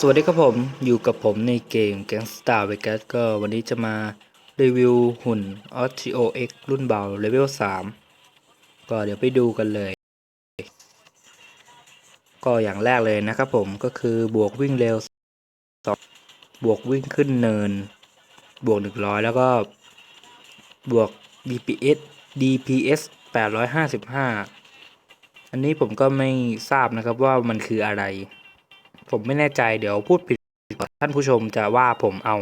สวัสดีครับผมอยู่กับผมในเกม Gangstar Vegas ก็วันนี้จะมารีวิวหุ่น Osteo X รุ่นเบาเลเวล 3 ก็เดี๋ยวไปดูกันเลย ก็อย่างแรกเลยนะครับผมก็คือบวกวิ่งเร็ว 2 บวกวิ่งขึ้นเนิน บวก 100 แล้วก็บวก DPS DPS 855 อันนี้ผมก็ไม่ทราบนะครับว่ามันคืออะไร ผมไม่แน่ใจเดี๋ยวพูดผิดท่านผู้ชมจะว่าผมเอา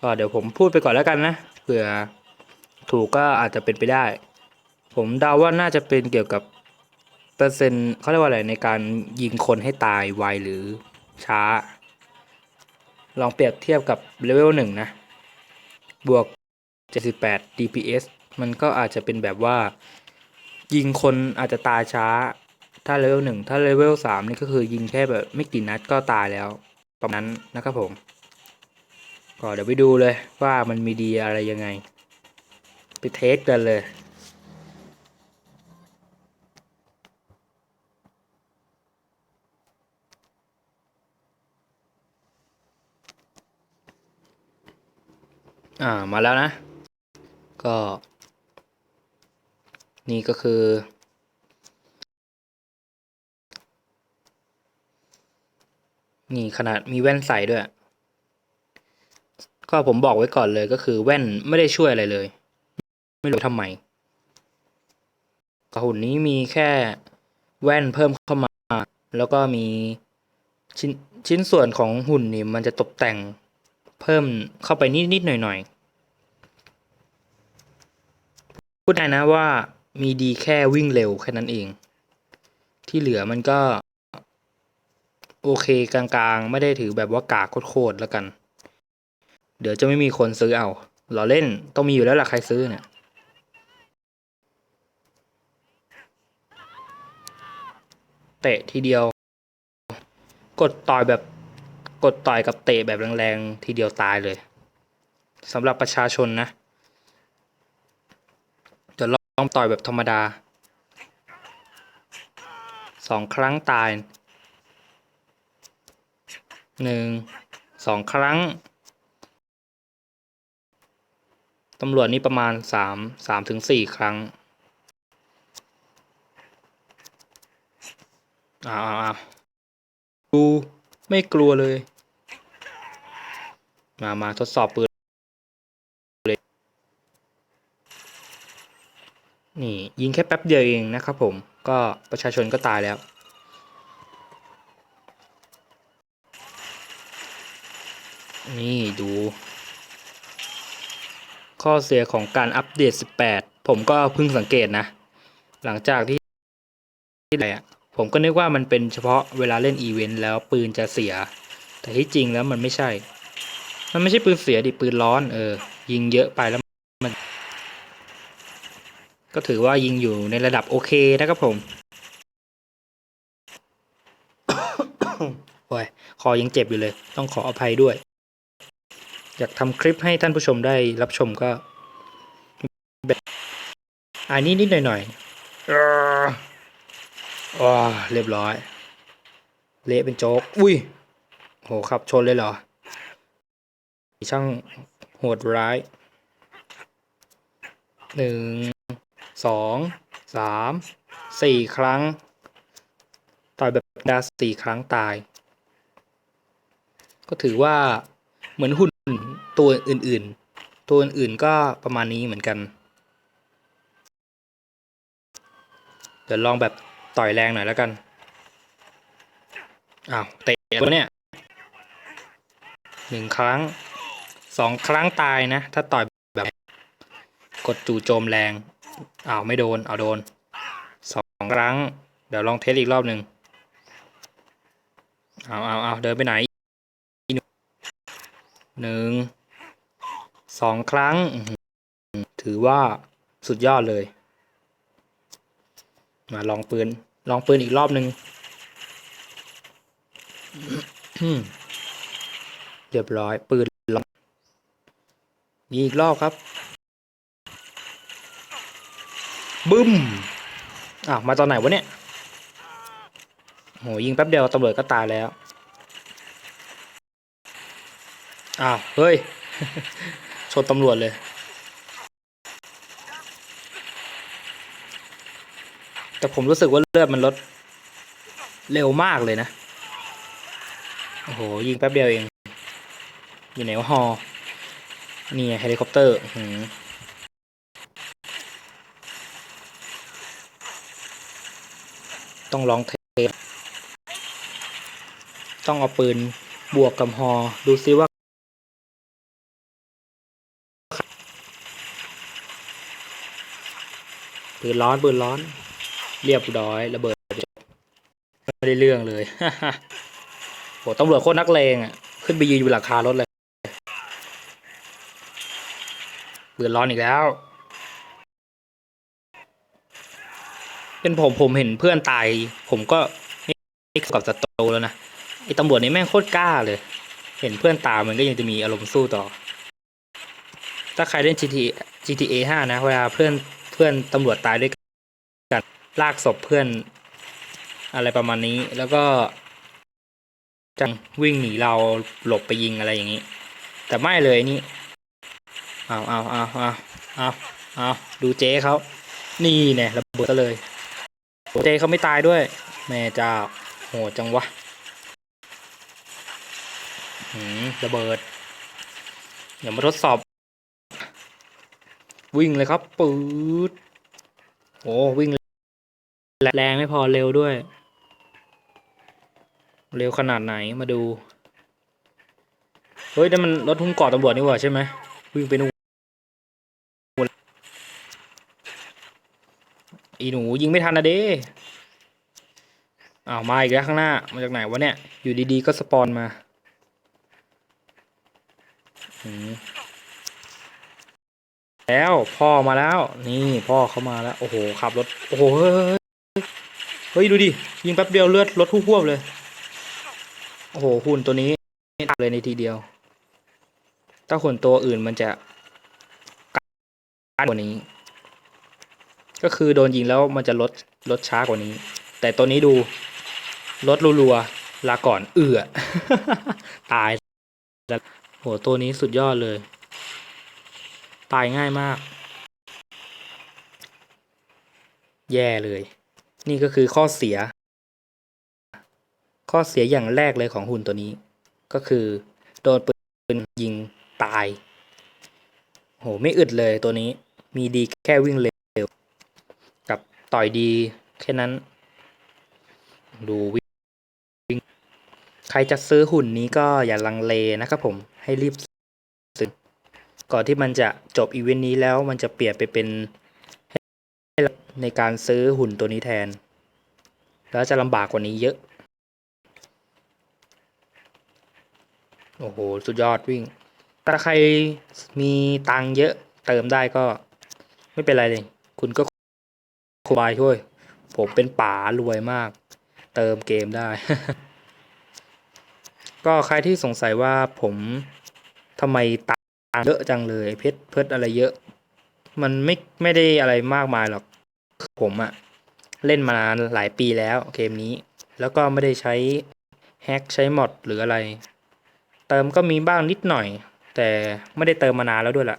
ก็เดี๋ยวผมพูดไปก่อนแล้วกันนะเผื่อถูกก็อาจจะเป็นไปได้ ผมเดาว่าน่าจะเป็นเกี่ยวกับเปอร์เซ็นต์เขาเรียกว่าอะไรในการยิงคนให้ตายไวหรือช้า ลองเปรียบเทียบกับเลเวลหนึ่งนะ บวก 78 DPS มันก็อาจจะเป็นแบบว่า ยิงคนอาจจะตายช้า ถ้าเลเวลหนึ่งถ้าเลเวลสามนี่ก็คือยิงแค่แบบไม่กี่นัดก็ตายแล้ว ประมาณนั้นนะครับผม ก็เดี๋ยวไปดูเลยว่ามันมีดีอะไรยังไง ไปเทสกันเลยอ่ามาแล้วนะ ก็ นี่ก็คือ นี่ขนาดมีแว่นใส่ด้วย ก็ผมบอกไว้ก่อนเลยก็คือแว่นไม่ได้ช่วยอะไรเลย ไม่รู้ทำไมกระหุ่นนี้มีแค่แว่นเพิ่มเข้ามา แล้วก็มีชิ้นชิ้นส่วนของหุ่นนี่มันจะตกแต่งเพิ่มเข้าไปนิดๆหน่อยๆพูดได้นะว่ามีดีแค่วิ่งเร็วแค่นั้นเอง ที่เหลือมันก็ โอเคกลางๆ ไม่ได้ถือแบบว่ากากโคตรๆแล้วกัน เดี๋ยวจะไม่มีคนซื้อเอาเราเล่นต้องมีอยู่แล้วล่ะใครซื้อเนี่ยเตะทีเดียว กดต่อยแบบกดต่อยกับเตะแบบแรงๆ ทีเดียวตายเลยสำหรับประชาชนนะเดี๋ยวลองต่อยแบบธรรมดาสองครั้งตาย หนึ่งสองครั้งตำรวจนี่ประมาณสามสามถึงสี่ครั้งอ้าวอ้าวอ้าวดูไม่กลัวเลย มามาทดสอบปืนเลยนี่ยิงแค่แป๊บเดียวเองนะครับผมก็ประชาชนก็ตายแล้ว นี่ดู ข้อเสียของการอัปเดต 18 ผมก็เพิ่งสังเกตนะ หลังจากที่ที่ไหนอะผมก็นึกว่ามันเป็นเฉพาะเวลาเล่นอีเวนต์แล้วปืนจะเสีย แต่ที่จริงแล้วมันไม่ใช่ มันไม่ใช่ปืนเสียดิปืนร้อนเออ ยิงเยอะไปแล้วมัน ก็ถือว่ายิงอยู่ในระดับโอเคนะครับผมโอ้ยคอยังเจ็บอยู่เลย ต้องขออภัยด้วย อยากทำคลิปให้ท่านผู้ชมได้รับชมก็แบบอันนี้นิดหน่อยหน่อยๆเออว้าเรียบร้อย เละเป็นโจ๊ก อุ้ย โหขับชนเลยเหรอ ช่างโหดร้ายหนึ่งสองสามสี่ครั้ง ต่อยแบบดาสี่ครั้งตาย ก็ถือว่าเหมือนหุ่น ตัวอื่นๆ ตัวอื่นๆก็ประมาณนี้เหมือนกัน เดี๋ยวลองแบบต่อยแรงหน่อยแล้วกัน อ้าวเตะตัวเนี่ยหนึ่งครั้งสองครั้งตายนะ ถ้าต่อยแบบ กดจู่โจมแรง อ้าวไม่โดน เอาโดนสองครั้ง เดี๋ยวลองเทสอีกรอบหนึ่งเอาเอาเอาเดินไปไหน หนึ่งสองครั้ง ถือว่าสุดยอดเลย มาลองปืน ลองปืนอีกรอบหนึ่งเรียบร้อย ปืนลองยิงอีกรอบครับ บึ้มอ้าวมาตอนไหนวะเนี่ยโหยิงแป๊บเดียวตำรวจก็ตายแล้ว อ้าว เฮ้ย ชนตำรวจเลย แต่ผมรู้สึกว่าเลือดมันลด เร็วมากเลยนะ โอ้โห ยิงแป๊บเดียวเอง อยู่ไหนวะฮอ นี่ไงเฮลิคอปเตอร์หืมต้องลองเทสต้องเอาปืนบวกกับฮอ ดูซิว่า ปืนร้อนปืนร้อน เรียบร้อยระเบิดไม่ได้เรื่องเลยโหตำรวจโคตรนักเลงอะขึ้นไปยืนอยู่หลังคารถเลยปืนร้อนอีกแล้ว เป็นผมผมเห็นเพื่อนตาย ผมก็ไม่กับศัตรูแล้วนะไอ้ตำรวจนี่แม่งโคตรกล้าเลย เห็นเพื่อนตายมันก็ยังจะมีอารมณ์สู้ต่อ ถ้าใครเล่น GTA GTA 5 นะ เวลาเพื่อน พื่อนตำรวจตายด้วยกันลากศพเพื่อน อะไรประมาณนี้ แล้วก็จังวิ่งหนีเราหลบไปยิงอะไรอย่างนี้ แต่ไม่เลยนี่เอาเอาเอาเอาเอาเอาดูเจ๊เขานี่เนี่ยระเบิดซะเลยโหเจ๊เขาไม่ตายด้วย แม่เจ้าโหจังวะหืมระเบิดอย่ามาทดสอบ วิ่งเลยครับปืดโอ้วิ่ง แรงไม่พอเร็วด้วย เร็วขนาดไหนมาดู เฮ้ยนั่นมันรถหุ้มเกาะตำรวจนี่หว่าใช่ไหมวิ่งไปนู่นอีหนูยิงไม่ทันนะเด้อ้าวมาอีกแล้วข้างหน้ามาจากไหนวะเนี่ย อยู่ดีๆก็สปอนมาอืม แล้วพ่อมาแล้ว นี่พ่อเขามาแล้ว โอ้โหขับรถโอ้โหเฮ้ยเฮ้ยดูดิยิงแป๊บเดียวเลือดรถพุ่วบเลย โอ้โหหุ่นตัวนี้เลยในทีเดียว ถ้าหุ่นตัวอื่นมันจะการกว่านี้ ก็คือโดนยิงแล้วมันจะลดลดช้ากว่านี้ แต่ตัวนี้ดูลดรัวๆลาก่อนเอือตายแล้วโหตัวนี้สุดยอดเลย ตายง่ายมาก แย่เลย นี่ก็คือข้อเสีย ข้อเสียอย่างแรกเลยของหุ่นตัวนี้ ก็คือโดนปืนยิงตาย โหไม่อึดเลยตัวนี้ มีดีแค่วิ่งเร็ว กับต่อยดีแค่นั้น ดูวิ่ง ใครจะซื้อหุ่นนี้ก็อย่าลังเลนะครับผม ให้รีบ ก่อนที่มันจะจบอีเวนต์นี้แล้วมันจะเปลี่ยนไปเป็นให้ในการซื้อหุ่นตัวนี้แทน แล้วจะลำบากกว่านี้เยอะ โอ้โห สุดยอดวิ่ง ถ้าใครมีตังเยอะเติมได้ก็ไม่เป็นไรเลย คุณก็สบายช่วย ผมเป็นป๋ารวยมาก เติมเกมได้ ก็ใครที่สงสัยว่าผมทำไมตัง เยอะจังเลย เพชรเพชรอะไรเยอะ มันไม่ไม่ได้อะไรมากมายหรอก ผมอะเล่นมานานหลายปีแล้วเกมนี้ แล้วก็ไม่ได้ใช้แฮ็กใช้มอดหรืออะไร เติมก็มีบ้างนิดหน่อย แต่ไม่ได้เติมมานานแล้วด้วยล่ะ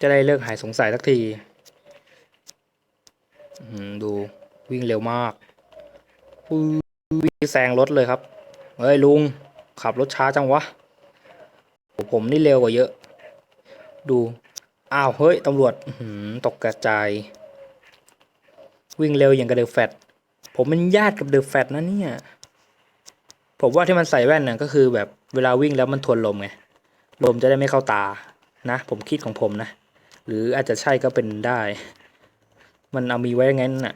จะได้เลิกหายสงสัยสักทีดูวิ่งเร็วมากวิ่งแซงรถเลยครับ เฮ้ยลุงขับรถช้าจังวะ ผมนี่เร็วกว่าเยอะ ดู อ้าว เฮ้ย ตำรวจตกกระจาย วิ่งเร็วอย่างกับเดอะแฟตผมเป็นญาติกับเดอะแฟตนะเนี่ย ผมว่าที่มันใส่แว่นน่ะก็คือแบบเวลาวิ่งแล้วมันทวนลมไง ลมจะได้ไม่เข้าตา นะ ผมคิดของผมนะ หรืออาจจะใช่ก็เป็นได้ มันเอามีไว้งั้นน่ะ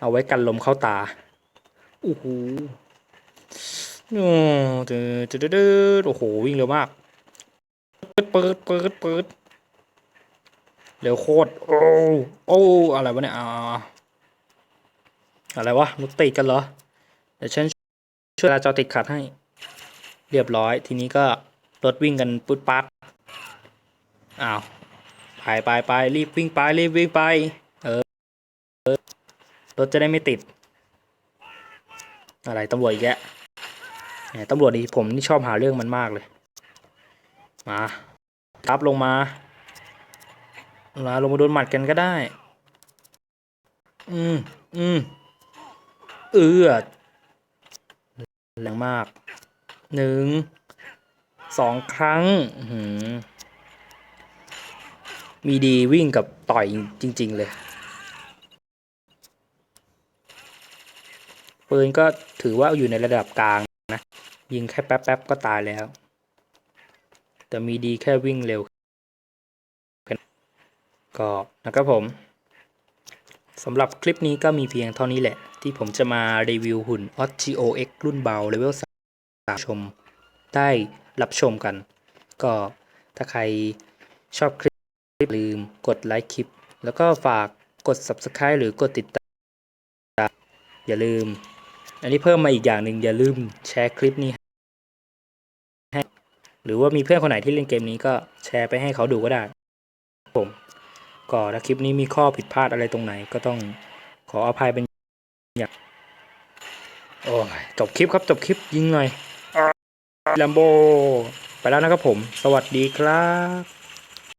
เอาไว้กันลมเข้าตาโอ้โหโอ้โอ้โหวิ่งเร็วมาก ดเปิดเปิดเปิดเร็วโคตร โอ้ โอ้ อะไรวะเนี่ยอ่าอะไรวะรถติดกันเหรอ เดี๋ยวฉันช่วยจราจรติดขัดให้ เรียบร้อย ทีนี้ก็รถวิ่งกันปุ๊ดปั๊ดอ้าวไปไปไปรีบวิ่งไปรีบวิ่งไป เออรถจะได้ไม่ติด อะไรตำรวจอีกแกแหมตำรวจนี่ผมนี่ชอบหาเรื่องมันมากเลย มาทับลงมาลาลงมาโดนหมัดกันก็ได้ อืม อืม เอือดแรงมาก หนึ่ง สองครั้งหือมีดีวิ่งกับต่อยจริง ๆ เลย ปืนก็ถือว่าอยู่ในระดับกลางนะ ยิงแค่แป๊บ ๆ ก็ตายแล้ว แต่มีดีแค่วิ่งเร็วก็นะครับผมสำหรับคลิปนี้ก็มีเพียงเท่านี้แหละ ที่ผมจะมารีวิวหุ่น o t o X รุ่นเบาเลเวล3ชม ได้รับชมกัน ก็ถ้าใครชอบคลิปลืมกดไลค์คลิป แล้วก็ฝากกด Subscribe หรือกดติดตาม อย่าลืม อันนี้เพิ่มมาอีกอย่างหนึ่งอย่าลืมแชร์คลิปนี้ หรือว่ามีเพื่อนคนไหนที่เล่นเกมนี้ก็แชร์ไปให้เขาดูก็ได้ผมก็ถ้าคลิปนี้มีข้อผิดพลาดอะไรตรงไหน ก็ต้องขออภัยเป็นอย่างโอ้ยจบคลิปครับจบคลิปยิงหน่อยลัมโบไปแล้วนะครับผม สวัสดีครับ